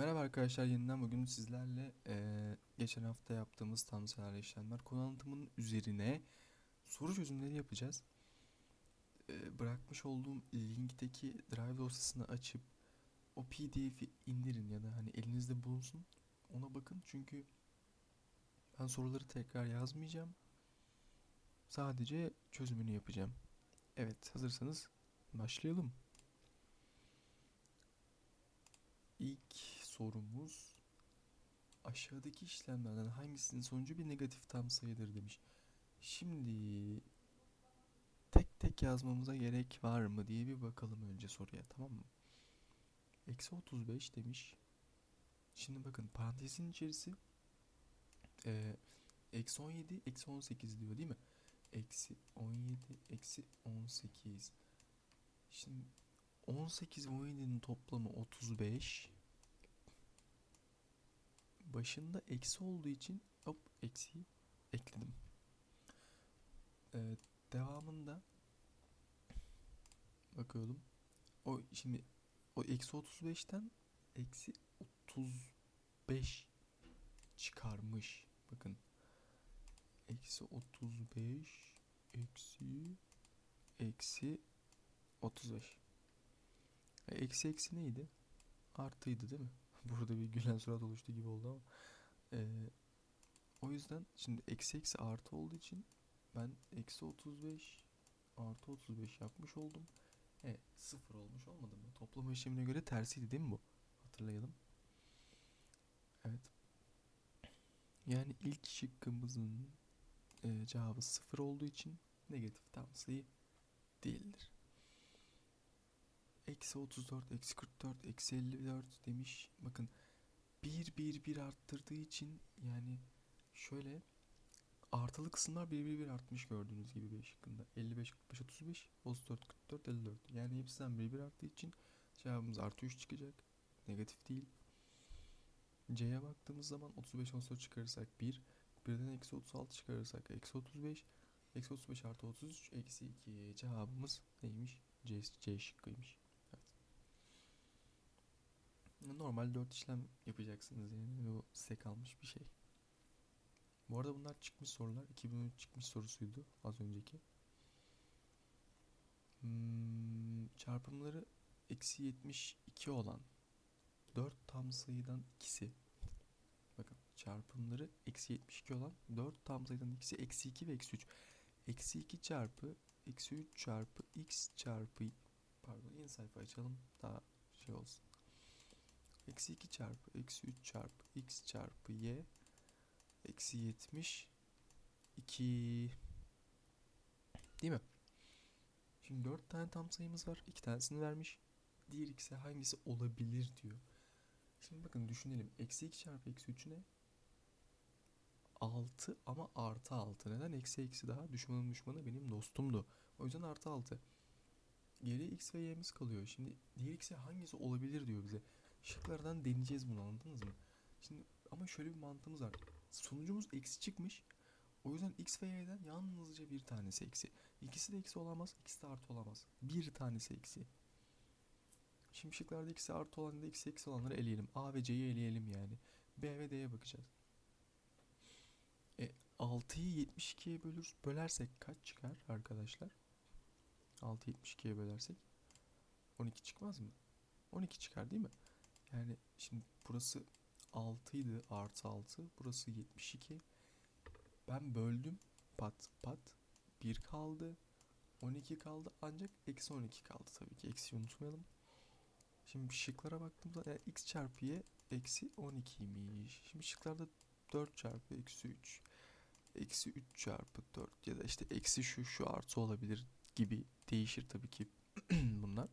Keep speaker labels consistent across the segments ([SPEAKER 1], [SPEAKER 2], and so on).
[SPEAKER 1] Merhaba arkadaşlar yeniden bugün sizlerle eee, geçen hafta yaptığımız tam sayılarla işlemler konu anlatımının üzerine soru çözümleri yapacağız. Eee, bırakmış olduğum linkteki drive dosyasını açıp o pdf'i indirin ya da hani elinizde bulunsun ona bakın çünkü ben soruları tekrar yazmayacağım. Sadece çözümünü yapacağım. Evet hazırsanız başlayalım. İlk sorumuz aşağıdaki işlemlerden hangisinin sonucu bir negatif tam sayıdır demiş. Şimdi tek tek yazmamıza gerek var mı diye bir bakalım önce soruya tamam mı? Eksi 35 demiş. Şimdi bakın parantezin içerisi eee eksi 17 eksi 18 diyor değil mi? Eksi 17 eksi 18. Şimdi 18 ve 17'nin toplamı 35. Başında eksi olduğu için hop eksiyi ekledim. Ee, devamında bakıyorum. O şimdi o eksi 35'ten eksi 35 çıkarmış. Bakın. Eksi 35 eksi eksi 35. E, Eksi eksi neydi? Artıydı değil mi? Burada bir gülen surat oluştu gibi oldu ama. Ee, o yüzden şimdi eksi eksi artı olduğu için ben eksi 35 artı 35 yapmış oldum. E sıfır olmuş olmadı mı? Toplama işlemine göre tersiydi değil mi bu? Hatırlayalım. Evet. Yani ilk şıkkımızın e, cevabı sıfır olduğu için negatif tam sayı değildir. Eksi 34, eksi 44, eksi 54 demiş. Bakın 1 1 1 arttırdığı için yani şöyle artılı kısımlar 1 1 1 artmış gördüğünüz gibi bir şıkkında. 55, 45, 35, 34, 44, 54. Yani hepsinden 1 1 arttığı için cevabımız artı 3 çıkacak. Negatif değil. C'ye baktığımız zaman 35 14 çıkarırsak 1. Birden eksi 36 çıkarırsak eksi 35. Eksi 35 artı 33 eksi 2. Cevabımız neymiş? C, C şıkkıymış. Normal 4 işlem yapacaksınız yani bu size kalmış bir şey. Bu arada bunlar çıkmış sorular. 2013 çıkmış sorusuydu az önceki. Hmm, çarpımları eksi 72 olan 4 tam sayıdan ikisi. Bakın çarpımları eksi 72 olan 4 tam sayıdan ikisi eksi 2 ve eksi 3. Eksi 2 çarpı eksi 3 çarpı x çarpı pardon yeni sayfa açalım daha şey olsun. Eksi 2 çarpı eksi 3 çarpı x çarpı y eksi 70 2 değil mi? Şimdi 4 tane tam sayımız var. 2 tanesini vermiş. Diğer ikisi hangisi olabilir diyor. Şimdi bakın düşünelim. Eksi 2 çarpı eksi 3 ne? 6 ama artı 6. Neden? Eksi eksi daha düşmanın düşmanı benim dostumdu. O yüzden artı 6. Geriye x ve y'miz kalıyor. Şimdi diğer ikisi hangisi olabilir diyor bize. Şıklardan deneyeceğiz bunu anladınız mı? Şimdi ama şöyle bir mantığımız var. Sonucumuz eksi çıkmış. O yüzden x ve y'den yalnızca bir tanesi eksi. İkisi de eksi olamaz, ikisi de artı olamaz. Bir tanesi eksi. Şimdi şıklarda ikisi artı olan da eksi eksi olanları eleyelim. A ve C'yi eleyelim yani. B ve D'ye bakacağız. E, 6'yı 72'ye bölür, bölersek kaç çıkar arkadaşlar? 6'yı 72'ye bölersek 12 çıkmaz mı? 12 çıkar değil mi? Yani şimdi burası 6 idi artı 6. Burası 72. Ben böldüm. Pat pat. 1 kaldı. 12 kaldı. Ancak eksi 12 kaldı tabii ki. Eksi unutmayalım. Şimdi şıklara baktığımızda yani x çarpı y eksi 12'ymiş. Şimdi şıklarda 4 çarpı eksi 3. Eksi 3 çarpı 4 ya da işte eksi şu şu artı olabilir gibi değişir tabii ki bunlar.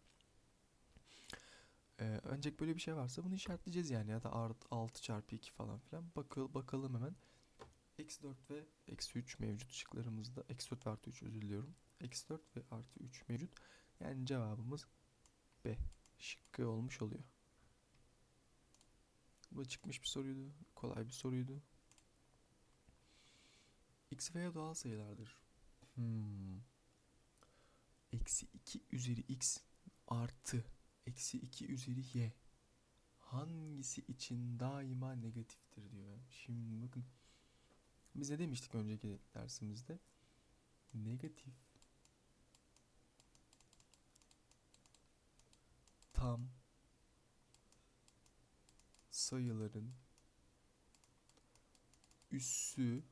[SPEAKER 1] Ee, ancak böyle bir şey varsa bunu işaretleyeceğiz yani ya da art 6 çarpı 2 falan filan. Bakıl, bakalım hemen. Eksi 4 ve eksi 3 mevcut şıklarımızda. Eksi 4 ve artı 3 özür diliyorum. Eksi 4 ve artı 3 mevcut. Yani cevabımız B şıkkı olmuş oluyor. Bu çıkmış bir soruydu. Kolay bir soruydu. X veya doğal sayılardır. Hmm. Eksi 2 üzeri x artı eksi 2 üzeri y hangisi için daima negatiftir diyor. Şimdi bakın biz ne demiştik önceki dersimizde? Negatif tam sayıların üssü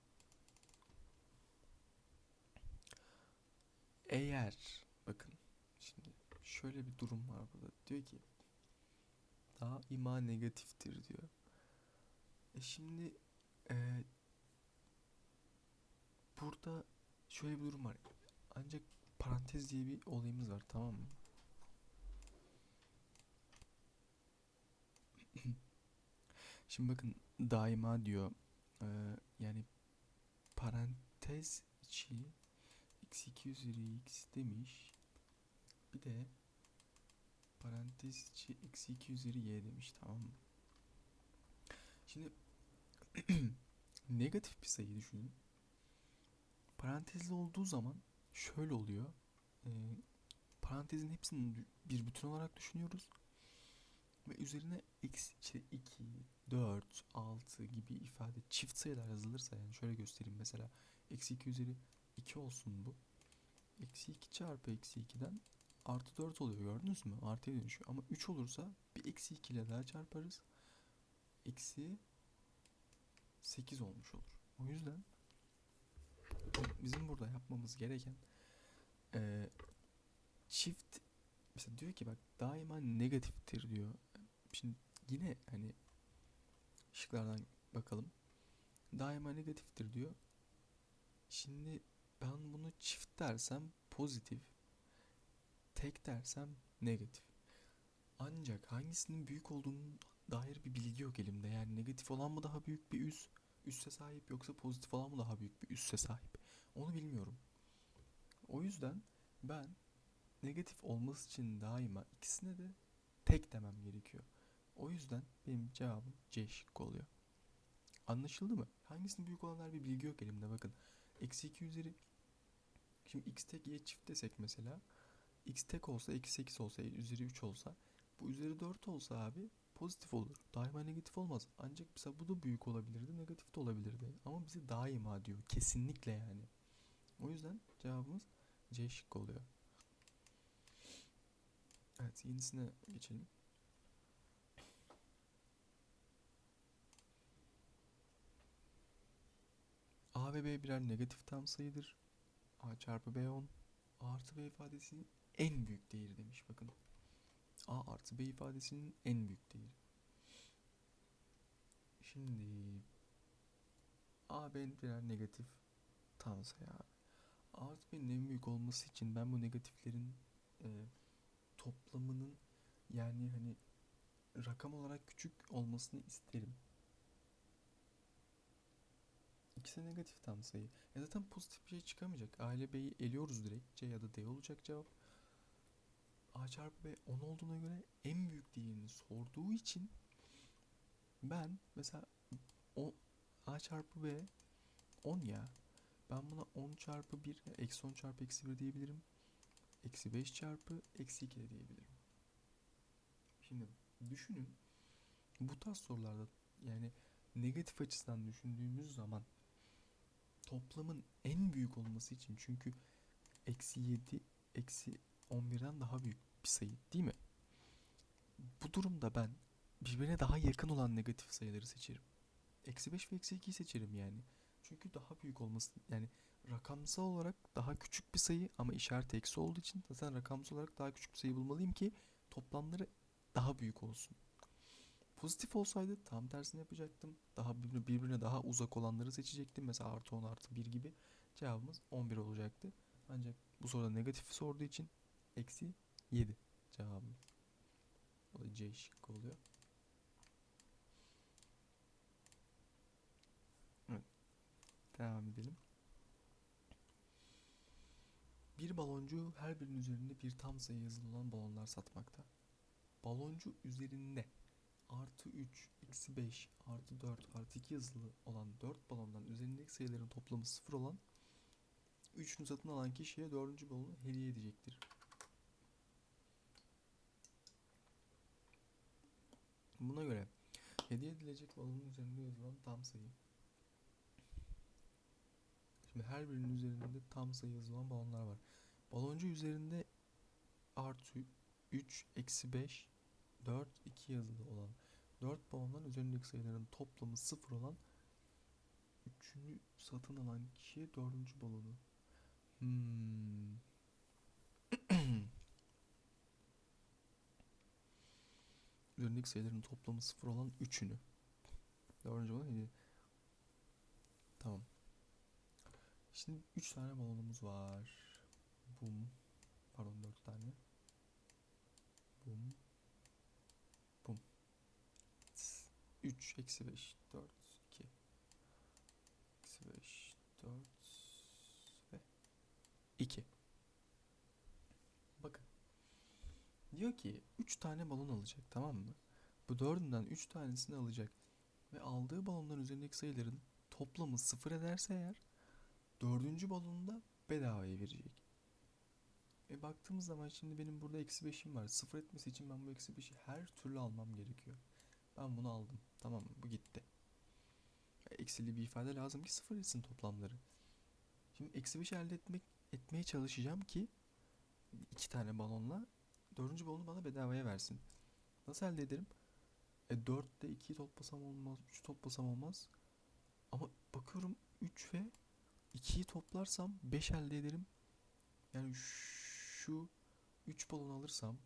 [SPEAKER 1] eğer şöyle bir durum var burada diyor ki daima negatiftir diyor. E şimdi e, burada şöyle bir durum var. Ancak parantez diye bir olayımız var tamam mı? Şimdi bakın daima diyor. Ee, yani parantez içi x2 üzeri x demiş. Bir de parantez içi x2 üzeri y demiş tamam mı? Şimdi negatif bir sayı düşünün. Parantezli olduğu zaman şöyle oluyor. Ee, parantezin hepsini bir bütün olarak düşünüyoruz. Ve üzerine x işte 2, 4, 6 gibi ifade çift sayılar yazılırsa yani şöyle göstereyim mesela eksi 2 üzeri 2 olsun bu. Eksi 2 çarpı eksi 2'den artı 4 oluyor gördünüz mü? Artıya dönüşüyor. Ama 3 olursa bir eksi 2 ile daha çarparız. Eksi 8 olmuş olur. O yüzden bizim burada yapmamız gereken eee, çift mesela diyor ki bak daima negatiftir diyor. Şimdi yine hani şıklardan bakalım. Daima negatiftir diyor. Şimdi ben bunu çift dersem pozitif. Tek dersem negatif. Ancak hangisinin büyük olduğunu dair bir bilgi yok elimde. Yani negatif olan mı daha büyük bir üs, üsse sahip yoksa pozitif olan mı daha büyük bir üsse sahip? Onu bilmiyorum. O yüzden ben negatif olması için daima ikisine de tek demem gerekiyor. O yüzden benim cevabım C şıkkı oluyor. Anlaşıldı mı? Hangisinin büyük olanlar bir bilgi yok elimde bakın. Eksi 2 üzeri Şimdi x tek y çift desek mesela x tek olsa eksi 8 olsa üzeri 3 olsa bu üzeri 4 olsa abi pozitif olur. Daima negatif olmaz. Ancak mesela bu da büyük olabilirdi negatif de olabilirdi. Ama bize daima diyor. Kesinlikle yani. O yüzden cevabımız C şıkkı oluyor. Evet yenisine geçelim. A ve B birer negatif tam sayıdır. A çarpı B 10. A artı B ifadesinin en büyük değeri demiş bakın. A artı B ifadesinin en büyük değeri. Şimdi A B birer negatif tam sayı abi. A artı B'nin en büyük olması için ben bu negatiflerin e, toplamının yani hani rakam olarak küçük olmasını isterim. İkisi negatif tam sayı. E zaten pozitif bir şey çıkamayacak. A ile B'yi eliyoruz direkt. C ya da D olacak cevap. A çarpı B 10 olduğuna göre en büyük değerini sorduğu için ben mesela o A çarpı B 10 ya. Ben buna 10 çarpı 1, eksi 10 çarpı eksi 1 diyebilirim. Eksi 5 çarpı eksi 2 de diyebilirim. Şimdi düşünün. Bu tarz sorularda yani negatif açısından düşündüğümüz zaman toplamın en büyük olması için çünkü eksi 7 eksi 11'den daha büyük bir sayı değil mi? Bu durumda ben birbirine daha yakın olan negatif sayıları seçerim. Eksi 5 ve eksi 2'yi seçerim yani. Çünkü daha büyük olması yani rakamsal olarak daha küçük bir sayı ama işareti eksi olduğu için zaten rakamsal olarak daha küçük bir sayı bulmalıyım ki toplamları daha büyük olsun. Pozitif olsaydı tam tersini yapacaktım. Daha birbirine, birbirine daha uzak olanları seçecektim. Mesela artı 10 artı 1 gibi. Cevabımız 11 olacaktı. Ancak bu soruda negatif sorduğu için eksi 7 cevabımız. O da C şıkkı oluyor. Evet. Devam edelim. Bir baloncu her birinin üzerinde bir tam sayı yazılı olan balonlar satmakta. Baloncu üzerinde artı 3, eksi 5, artı 4, artı 2 yazılı olan 4 balondan üzerindeki sayıların toplamı 0 olan 3'ünü satın alan kişiye 4. balonu hediye edecektir. Buna göre Hediye edilecek balonun üzerinde yazılan tam sayı. Şimdi her birinin üzerinde tam sayı yazılan balonlar var. Baloncu üzerinde artı 3, eksi 5, 4, 2 yazılı olan 4 balondan üzerindeki sayıların toplamı 0 olan Üçüncü satın alan kişiye dördüncü balonu. Hmm. üzerindeki sayıların toplamı sıfır olan üçünü. Dördüncü olan yedi. Tamam. Şimdi üç tane balonumuz var. Bum. Pardon dört tane. Bum. Bum. 3 eksi 5 4 2 eksi 5 4 ve 2 Diyor ki 3 tane balon alacak tamam mı? Bu dördünden 3 tanesini alacak. Ve aldığı balonların üzerindeki sayıların toplamı sıfır ederse eğer dördüncü balonu da bedavaya verecek. E baktığımız zaman şimdi benim burada eksi beşim var. Sıfır etmesi için ben bu eksi beşi her türlü almam gerekiyor. Ben bunu aldım. Tamam mı? Bu gitti. E, Eksili bir ifade lazım ki sıfır etsin toplamları. Şimdi eksi beşi elde etmek etmeye çalışacağım ki iki tane balonla dördüncü balonu bana bedavaya versin. Nasıl elde ederim? E 4'te 2'yi toplasam olmaz, 3 toplasam olmaz. Ama bakıyorum 3 ve 2'yi toplarsam 5 elde ederim. Yani şu 3 balon alırsam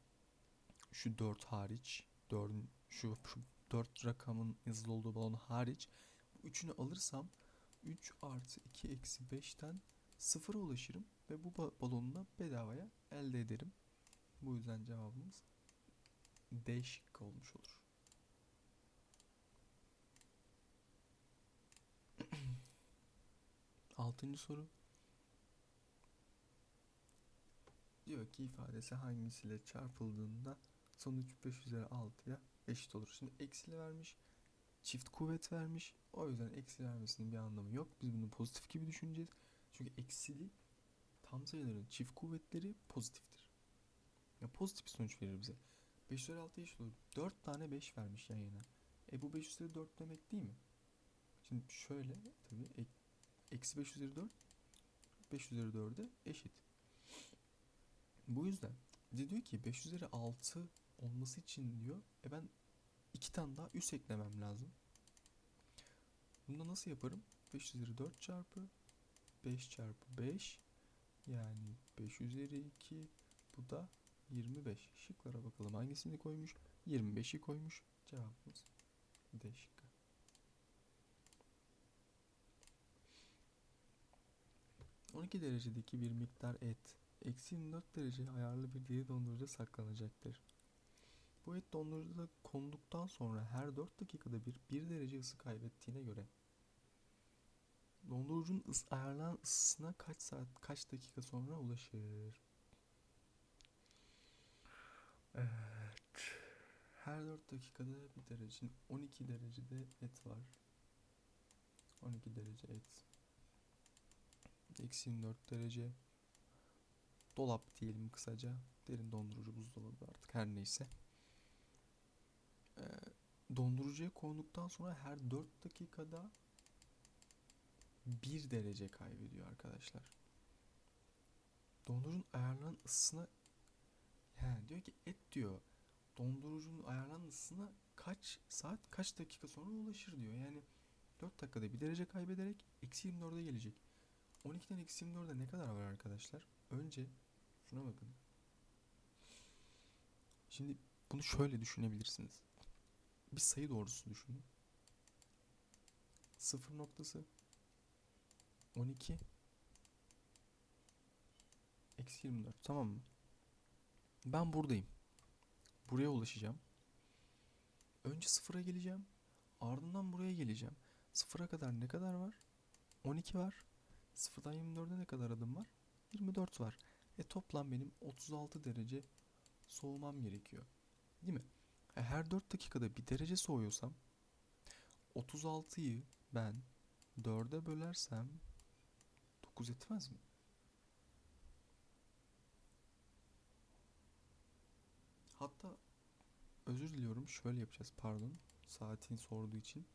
[SPEAKER 1] şu 4 hariç 4 şu, şu 4 rakamın yazılı olduğu balon hariç bu üçünü alırsam 3 artı 2 eksi 5'ten sıfıra ulaşırım ve bu ba- balonu da bedavaya elde ederim. Bu yüzden cevabımız D şıkkı olmuş olur. Altıncı soru. Diyor ki ifadesi hangisiyle çarpıldığında sonuç 5 üzeri 6'ya eşit olur. Şimdi eksili vermiş, çift kuvvet vermiş. O yüzden eksi vermesinin bir anlamı yok. Biz bunu pozitif gibi düşüneceğiz. Çünkü eksili tam sayıların çift kuvvetleri pozitiftir. Ya pozitif bir sonuç verir bize. 5 üzeri 6 eşit olur. 4 tane 5 vermiş yan yana. E bu 5 üzeri 4 demek değil mi? Şimdi şöyle tabii ek- eksi 5 üzeri 4 5 üzeri 4'e eşit. Bu yüzden bize diyor ki 5 üzeri 6 olması için diyor e ben iki tane daha üs eklemem lazım. Bunu da nasıl yaparım? 5 üzeri 4 çarpı 5 çarpı 5 yani 5 üzeri 2 bu da 25. Şıklara bakalım hangisini koymuş? 25'i koymuş. Cevabımız D şıkkı. ...12 derecedeki bir miktar et... ...eksi 24 derece ayarlı bir deri dondurucuda saklanacaktır. Bu et dondurucuda konduktan sonra her 4 dakikada bir 1 derece ısı kaybettiğine göre... ...dondurucunun ıs ayarlanan ısısına kaç saat, kaç dakika sonra ulaşır? Evet. Her 4 dakikada bir derece. 12 derecede et var. 12 derece et. Eksi 24 derece. Dolap diyelim kısaca. Derin dondurucu buzdolabı artık her neyse. Ee, dondurucuya konduktan sonra her 4 dakikada 1 derece kaybediyor arkadaşlar. Dondurucunun ayarlanan ısısına He, diyor ki et diyor dondurucunun ayarlanan ısısına kaç saat kaç dakika sonra ulaşır diyor. Yani 4 dakikada bir derece kaybederek eksi 24'e gelecek. 12'den eksi 24'e ne kadar var arkadaşlar? Önce şuna bakın. Şimdi bunu şöyle düşünebilirsiniz. Bir sayı doğrusu düşünün. Sıfır noktası 12 eksi 24 tamam mı? Ben buradayım. Buraya ulaşacağım. Önce sıfıra geleceğim. Ardından buraya geleceğim. Sıfıra kadar ne kadar var? 12 var. Sıfırdan 24'e ne kadar adım var? 24 var. E toplam benim 36 derece soğumam gerekiyor. Değil mi? E her 4 dakikada bir derece soğuyorsam 36'yı ben 4'e bölersem 9 etmez mi? Hatta özür diliyorum şöyle yapacağız pardon. Saatini sorduğu için.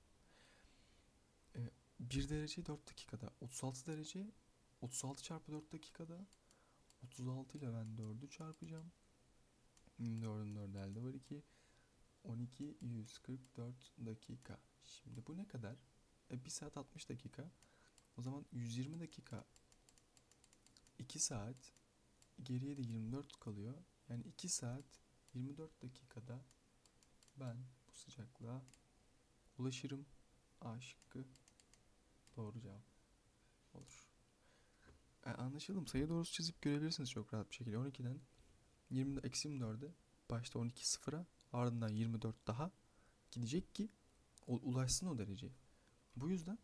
[SPEAKER 1] E, 1 derece 4 dakikada. 36 derece 36 çarpı 4 dakikada. 36 ile ben 4'ü çarpacağım. 4'ün 4 elde var 2. 12 144 dakika. Şimdi bu ne kadar? E, 1 saat 60 dakika. O zaman 120 dakika 2 saat geriye de 24 kalıyor. Yani 2 saat 24 dakikada ben bu sıcaklığa ulaşırım. A şıkkı doğru cevap olur. E, anlaşıldım. Sayı doğrusu çizip görebilirsiniz çok rahat bir şekilde. 12'den 20 eksi 24'e başta 12 sıfıra ardından 24 daha gidecek ki ulaşsın o dereceye. Bu yüzden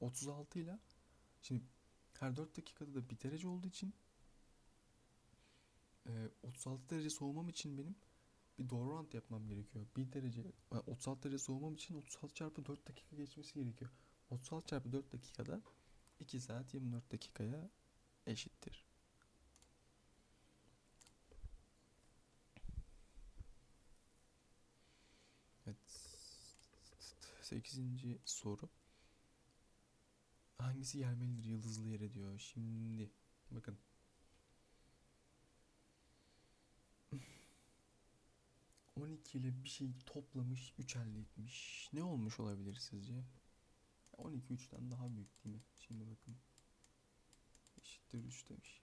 [SPEAKER 1] 36 ile şimdi her 4 dakikada da bir derece olduğu için 36 derece soğumam için benim bir doğru orantı yapmam gerekiyor. 1 derece e, 36 derece soğumam için 36 çarpı 4 dakika geçmesi gerekiyor. 36 çarpı 4 dakikada 2 saat 24 dakikaya eşittir. Evet. 8. soru. Hangisi gelmelidir yıldızlı yere diyor. Şimdi bakın. On iki ile bir şey toplamış, 3 elde etmiş. Ne olmuş olabilir sizce? 12 3'ten daha büyük değil mi? Şimdi bakın. Eşittir 3 demiş.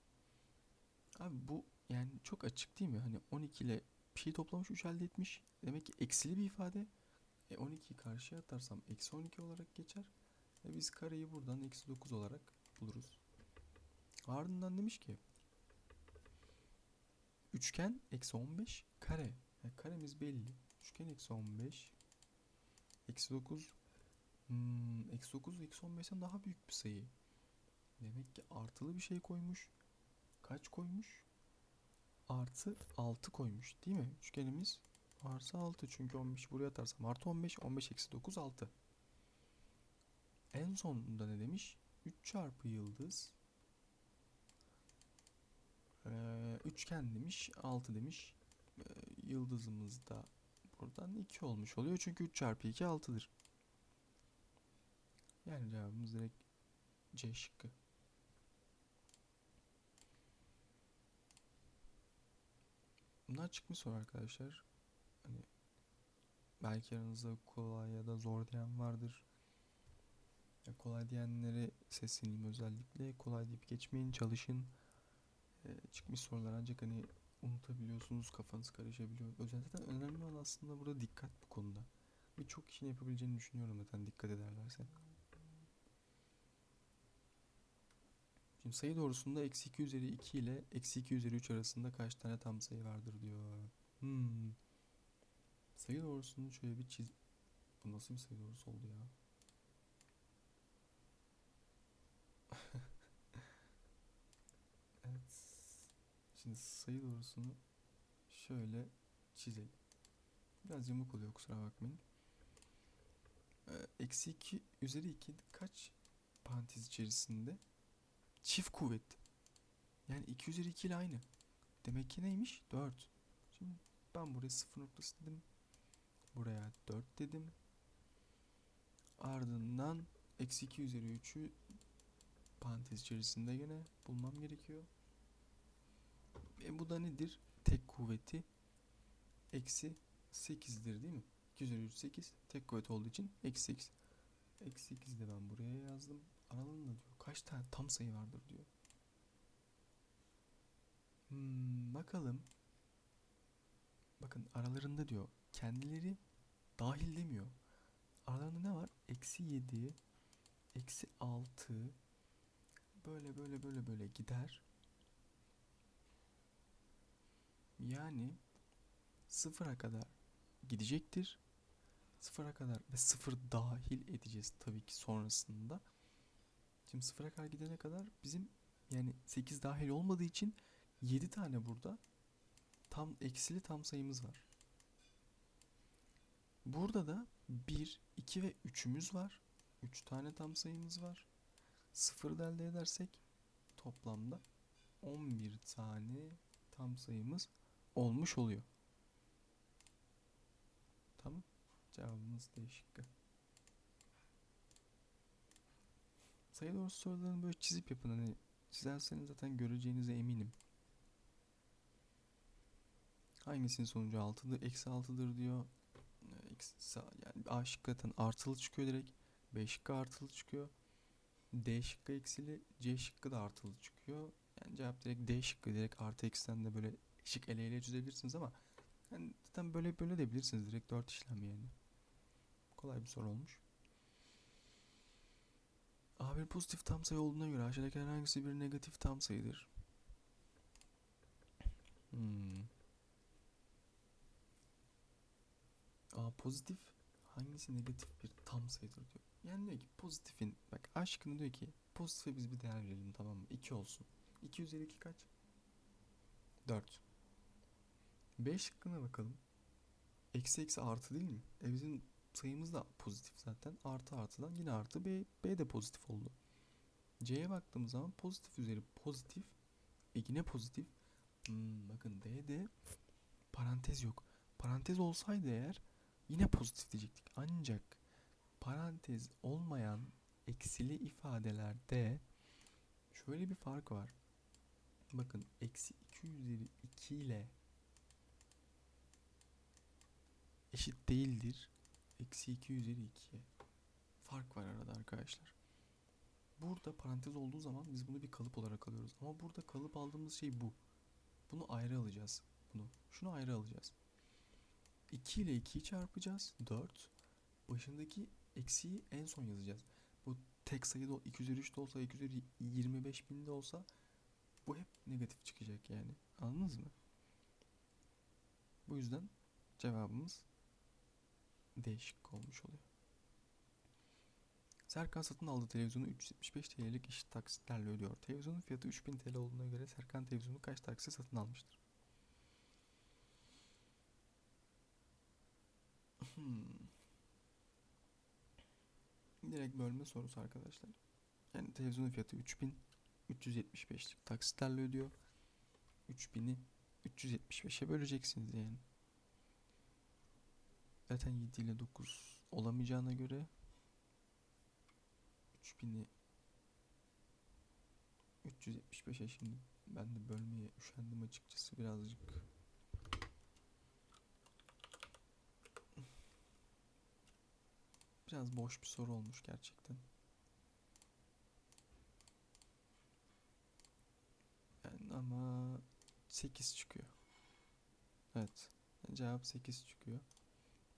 [SPEAKER 1] Abi bu yani çok açık değil mi? Hani 12 ile bir şey toplamış 3 elde etmiş. Demek ki eksili bir ifade. E 12'yi karşıya atarsam eksi 12 olarak geçer. E biz kareyi buradan eksi 9 olarak buluruz. Ardından demiş ki üçgen eksi 15 kare. Yani karemiz belli. Üçgen eksi 15 eksi 9 hmm, eksi 9 eksi 15'ten daha büyük bir sayı. Demek ki artılı bir şey koymuş. Kaç koymuş? Artı 6 koymuş değil mi? Üçgenimiz artı 6 çünkü 15 buraya atarsam artı 15 15 eksi 9 6. En sonunda ne demiş? 3 çarpı yıldız ee, üçgen demiş 6 demiş. Yıldızımız da buradan 2 olmuş oluyor. Çünkü 3 çarpı 2 6'dır. Yani cevabımız direkt C şıkkı. Bunlar çıkmış soru arkadaşlar. Hani belki aranızda kolay ya da zor diyen vardır. Ya kolay diyenlere sesleneyim özellikle. Kolay deyip geçmeyin, çalışın. Ee, çıkmış sorular ancak hani unutabiliyorsunuz, kafanız karışabiliyor. Özellikle önemli olan aslında burada dikkat bu konuda. Birçok kişinin yapabileceğini düşünüyorum zaten dikkat ederlerse. Şimdi sayı doğrusunda eksi 2 üzeri 2 ile eksi 2 üzeri 3 arasında kaç tane tam sayı vardır diyor. Hmm. Sayı doğrusunu şöyle bir çiz... Bu nasıl bir sayı doğrusu oldu ya? evet. Şimdi sayı doğrusunu şöyle çizelim. Biraz yamuk oluyor kusura bakmayın. Ee, Eksi 2 üzeri 2 kaç parantez içerisinde? Çift kuvvet. Yani 2 üzeri 2 ile aynı. Demek ki neymiş? 4. Şimdi ben buraya 0 noktası dedim. Buraya 4 dedim. Ardından eksi 2 üzeri 3'ü parantez içerisinde yine bulmam gerekiyor. E bu da nedir? Tek kuvveti eksi 8'dir değil mi? 2 üzeri 3 8. Tek kuvvet olduğu için eksi 8. Eksi 8 de ben buraya yazdım. Aralığında diyor kaç tane tam sayı vardır diyor. Hmm, bakalım. Bakın aralarında diyor kendileri dahil demiyor. Aralarında ne var? Eksi 7, eksi 6 böyle böyle böyle böyle gider. Yani sıfıra kadar gidecektir. Sıfıra kadar ve sıfır dahil edeceğiz tabii ki sonrasında. Şimdi sıfıra kadar gidene kadar bizim yani 8 dahil olmadığı için 7 tane burada tam eksili tam sayımız var. Burada da 1, 2 ve 3'ümüz var. 3 tane tam sayımız var. Sıfır da elde edersek toplamda 11 tane tam sayımız olmuş oluyor. Tamam. Cevabımız D şıkkı. Sayı doğrusu sorularını böyle çizip yapın. Hani çizerseniz zaten göreceğinize eminim. Hangisinin sonucu 6'dır? Eksi 6'dır diyor. Eksi, yani A şıkkı zaten artılı çıkıyor direkt. B şıkkı artılı çıkıyor. D şıkkı eksili. C şıkkı da artılı çıkıyor. Yani cevap direkt D şıkkı. Direkt artı eksiden de böyle şık ele ele çözebilirsiniz ama yani zaten böyle böyle de bilirsiniz. Direkt 4 işlem yani. Kolay bir soru olmuş. A bir pozitif tam sayı olduğuna göre aşağıdaki hangisi bir negatif tam sayıdır? Hmm. A pozitif hangisi negatif bir tam sayıdır diyor. Yani diyor ki pozitifin bak aşkını diyor ki pozitife biz bir değer verelim tamam mı? 2 olsun. 2 üzeri 2 kaç? 4. B şıkkına bakalım. Eksi eksi artı değil mi? E bizim sayımız da pozitif zaten. Artı artıdan yine artı B, B de pozitif oldu. C'ye baktığımız zaman pozitif üzeri pozitif. E yine pozitif. Hmm, bakın D'de parantez yok. Parantez olsaydı eğer yine pozitif diyecektik. Ancak parantez olmayan eksili ifadelerde şöyle bir fark var. Bakın eksi 2 üzeri 2 ile eşit değildir. Eksi 2 üzeri 2'ye. Fark var arada arkadaşlar. Burada parantez olduğu zaman biz bunu bir kalıp olarak alıyoruz. Ama burada kalıp aldığımız şey bu. Bunu ayrı alacağız. Bunu. Şunu ayrı alacağız. 2 ile 2'yi çarpacağız. 4. Başındaki eksiği en son yazacağız. Bu tek sayıda 2 üzeri 3 de olsa 2 üzeri 25 bin de olsa bu hep negatif çıkacak yani. Anladınız mı? Bu yüzden cevabımız değişik olmuş oluyor. Serkan satın aldığı televizyonu 375 TL'lik eşit taksitlerle ödüyor. Televizyonun fiyatı 3000 TL olduğuna göre Serkan televizyonu kaç taksit satın almıştır? Hmm. Direkt bölme sorusu arkadaşlar. Yani televizyonun fiyatı 3000 375'lik taksitlerle ödüyor. 3000'i 375'e böleceksiniz yani. Zaten 7 ile 9 olamayacağına göre 3000'i 375'e şimdi ben de bölmeye üşendim açıkçası birazcık. Biraz boş bir soru olmuş gerçekten. Yani ama 8 çıkıyor. Evet. Cevap 8 çıkıyor.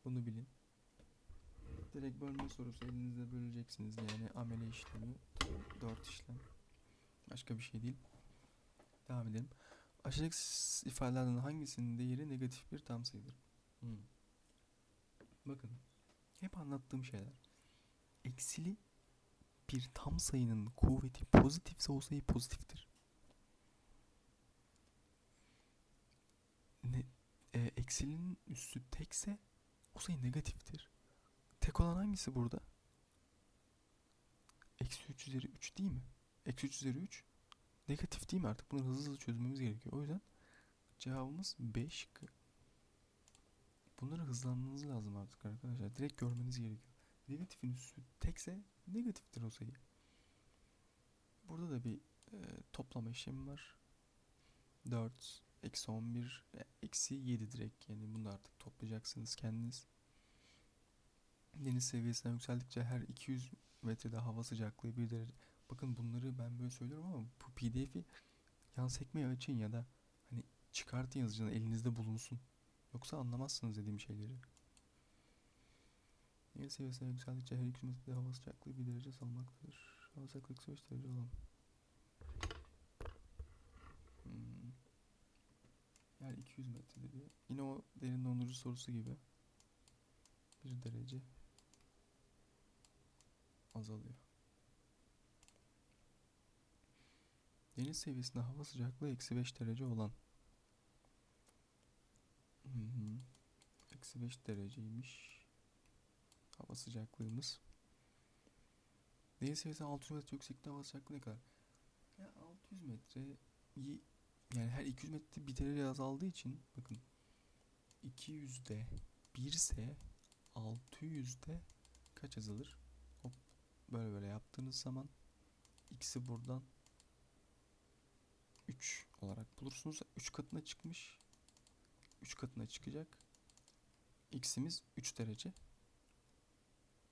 [SPEAKER 1] Bunu bilin. Direkt bölme sorusu elinizde böleceksiniz yani amele işlemi 4 işlem. Başka bir şey değil. Devam edelim. Aşağıdaki ifadelerden hangisinin değeri negatif bir tam sayıdır? Hmm. Bakın. Hep anlattığım şeyler. Eksili bir tam sayının kuvveti pozitifse o sayı pozitiftir. Ne, e, eksilinin üssü tekse o sayı negatiftir. Tek olan hangisi burada? Eksi 3 üzeri 3 değil mi? Eksi 3 üzeri 3 negatif değil mi artık? Bunları hızlı hızlı çözmemiz gerekiyor. O yüzden cevabımız B şıkkı. Bunları hızlanmanız lazım artık arkadaşlar. Direkt görmeniz gerekiyor. Negatifin üssü tekse negatiftir o sayı. Burada da bir e, toplama işlemi var. 4 eksi 11 e, eksi 7 direkt yani bunu artık toplayacaksınız kendiniz. Deniz seviyesinden yükseldikçe her 200 metrede hava sıcaklığı bir derece. Bakın bunları ben böyle söylüyorum ama bu pdf'i yan sekmeye açın ya da hani çıkartın yazıcını elinizde bulunsun. Yoksa anlamazsınız dediğim şeyleri. Deniz seviyesinden yükseldikçe her 200 metrede hava sıcaklığı bir derece salmaktadır. Hava sıcaklığı 5 derece olan. Yani 200 metre dedi. Yine o derin dondurucu sorusu gibi. Bir derece azalıyor. Deniz seviyesinde hava sıcaklığı eksi 5 derece olan. Eksi 5 dereceymiş. Hava sıcaklığımız. Deniz seviyesinde 600 metre yükseklikte hava sıcaklığı ne kadar? Ya 600 metre y- yani her 200 metre bir derece azaldığı için bakın 200'de 1 ise 600'de kaç yazılır? Hop böyle böyle yaptığınız zaman x'i buradan 3 olarak bulursunuz. 3 katına çıkmış. 3 katına çıkacak. X'imiz 3 derece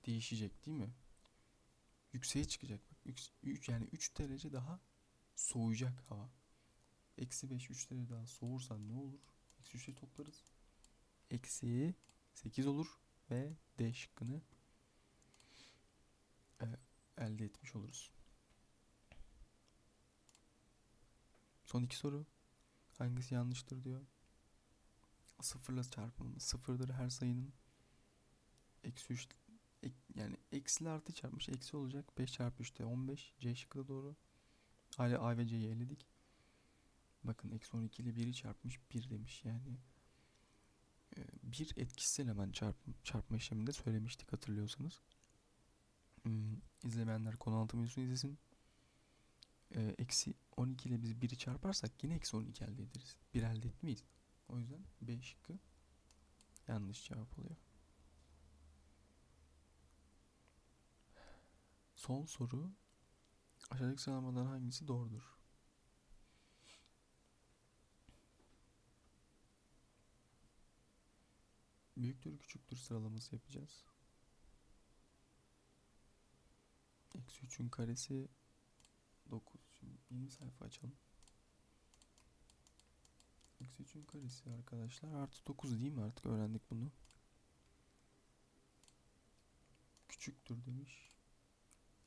[SPEAKER 1] değişecek değil mi? Yükseğe çıkacak. Bak, yani 3 derece daha soğuyacak hava. Eksi 5 3 derece daha soğursa ne olur? Eksi 3'e toplarız. Eksi 8 olur ve D şıkkını e, elde etmiş oluruz. Son iki soru. Hangisi yanlıştır diyor. Sıfırla çarpımı. Sıfırdır her sayının. Eksi 3 ek- yani eksi artı çarpmış. Eksi olacak. 5 çarpı 3'te 15. C şıkkı da doğru. Hala A ve C'yi eledik. Bakın eksi 12 ile 1'i çarpmış 1 demiş yani. e, Bir etkisiz eleman çarpma, çarpma işleminde söylemiştik hatırlıyorsanız. Hmm, izlemeyenler konu anlatım videosunu izlesin. E, Eksi 12 ile biz 1'i çarparsak yine eksi 12 elde ederiz. 1 elde etmeyiz. O yüzden B şıkkı yanlış cevap oluyor. Son soru. Aşağıdaki sıralamadan hangisi doğrudur? Büyüktür küçüktür sıralaması yapacağız. Eksi 3'ün karesi 9. Şimdi yeni sayfa açalım. Eksi 3'ün karesi arkadaşlar artı 9 değil mi artık öğrendik bunu. Küçüktür demiş.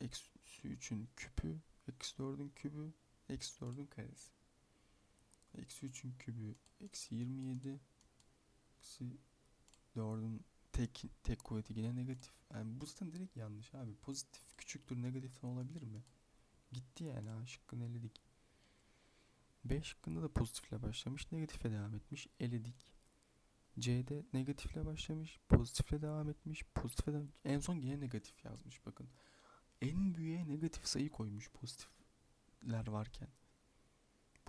[SPEAKER 1] Eksi 3'ün küpü, eksi 4'ün kübü, eksi 4'ün karesi. Eksi 3'ün kübü eksi 27. Eksi 4'ün tek, tek kuvveti yine negatif. Yani bu zaten direkt yanlış abi. Pozitif küçüktür negatiften olabilir mi? Gitti yani A şıkkını eledik. B şıkkında da pozitifle başlamış, negatifle devam etmiş, eledik. C'de negatifle başlamış, pozitifle devam etmiş, pozitifle devam En son yine negatif yazmış bakın. En büyüğe negatif sayı koymuş pozitifler varken.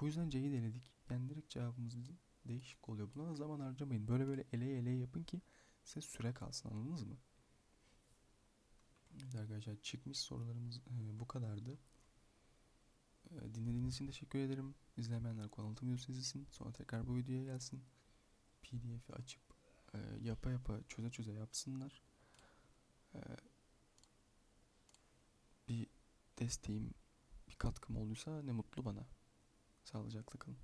[SPEAKER 1] Bu yüzden C'yi de eledik. Yani direkt cevabımız bizim değişik oluyor. Buna zaman harcamayın. Böyle böyle eleye eleye yapın ki size süre kalsın anladınız mı? Evet arkadaşlar çıkmış sorularımız e, bu kadardı. E, dinlediğiniz için teşekkür ederim. İzlemeyenler kanalımı videosu izlesin. Sonra tekrar bu videoya gelsin. PDF'i açıp e, yapa yapa çöze çöze yapsınlar. E, bir desteğim, bir katkım olduysa ne mutlu bana. Sağlıcakla kalın.